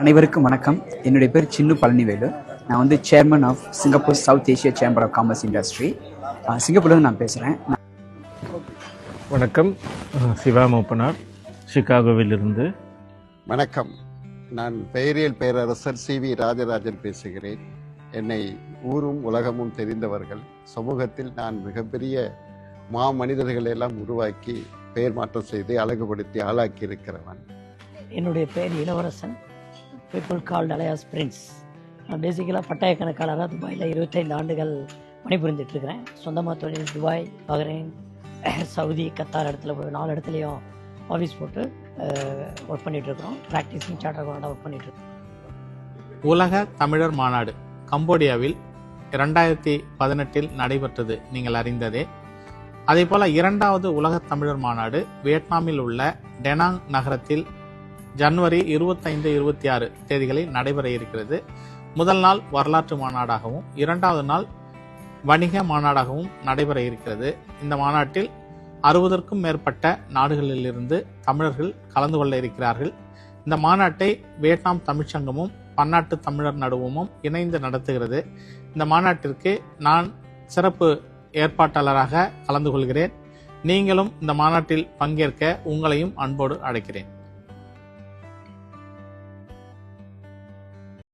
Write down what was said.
அனைவருக்கும் வணக்கம். என்னுடைய பேர் சின்னு பழனிவேலு. நான் வந்து chairman of Singapore south Asia chamber of commerce industry சிங்கப்பூர்லேருந்து நான் பேசுகிறேன் வணக்கம். சிவா மூப்பனார் சிகாகோவிலிருந்து. வணக்கம். நான் பெயரியல் பேரரசர் சி வி ராஜராஜன் பேசுகிறேன். என்னை ஊரும் உலகமும் தெரிந்தவர்கள். சமூகத்தில் நான் மிகப்பெரிய மா மனிதர்களை எல்லாம் உருவாக்கி பெயர் மாற்றம் செய்து அழகுபடுத்தி ஆளாக்கி இருக்கிறவன் என்னுடைய பேர் இளவரசன். பீப்புள் கால்ட் அலையாஸ் பிரின்ஸ் நான் பேசிக்கலாக பட்டாய கணக்காளராக துபாயில் இருபத்தைந்து ஆண்டுகள் பணிபுரிஞ்சிட்டு இருக்கிறேன் சொந்தமாக தொழில் துபாய் பஹ்ரைன் சவுதி கத்தார் இடத்துல போய் நாலு இடத்துலையும் ஆஃபீஸ் போட்டு ஒர்க் பண்ணிகிட்ருக்குறோம் ப்ராக்டிஸிங் சார்ட்டர் அக்கௌண்டாக ஒர்க் பண்ணிகிட்ருக்கோம் உலக தமிழர் மாநாடு கம்போடியாவில் இரண்டாயிரத்தி பதினெட்டில் நடைபெற்றது நீங்கள் அறிந்ததே. அதேபோல இரண்டாவது உலக தமிழர் மாநாடு வியட்நாமில் உள்ள டெனாங் நகரத்தில் ஜனவரி இருபத்தைந்து இருபத்தி ஆறு தேதிகளில் நடைபெற இருக்கிறது. முதல் நாள் வரலாற்று மாநாடாகவும் இரண்டாவது நாள் வணிக மாநாடாகவும் நடைபெற இருக்கிறது. இந்த மாநாட்டில் அறுபதற்கும் மேற்பட்ட நாடுகளிலிருந்து தமிழர்கள் கலந்து கொள்ள இருக்கிறார்கள். இந்த மாநாட்டை வியட்நாம் தமிழ்ச்சங்கமும் பன்னாட்டு தமிழர் நடுவமும் இணைந்து நடத்துகிறது. இந்த மாநாட்டிற்கு நான் சிறப்பு ஏற்பாட்டாளராக கலந்து கொள்கிறேன். நீங்களும் இந்த மாநாட்டில் பங்கேற்க உங்களையும் அன்போடு அழைக்கிறேன்.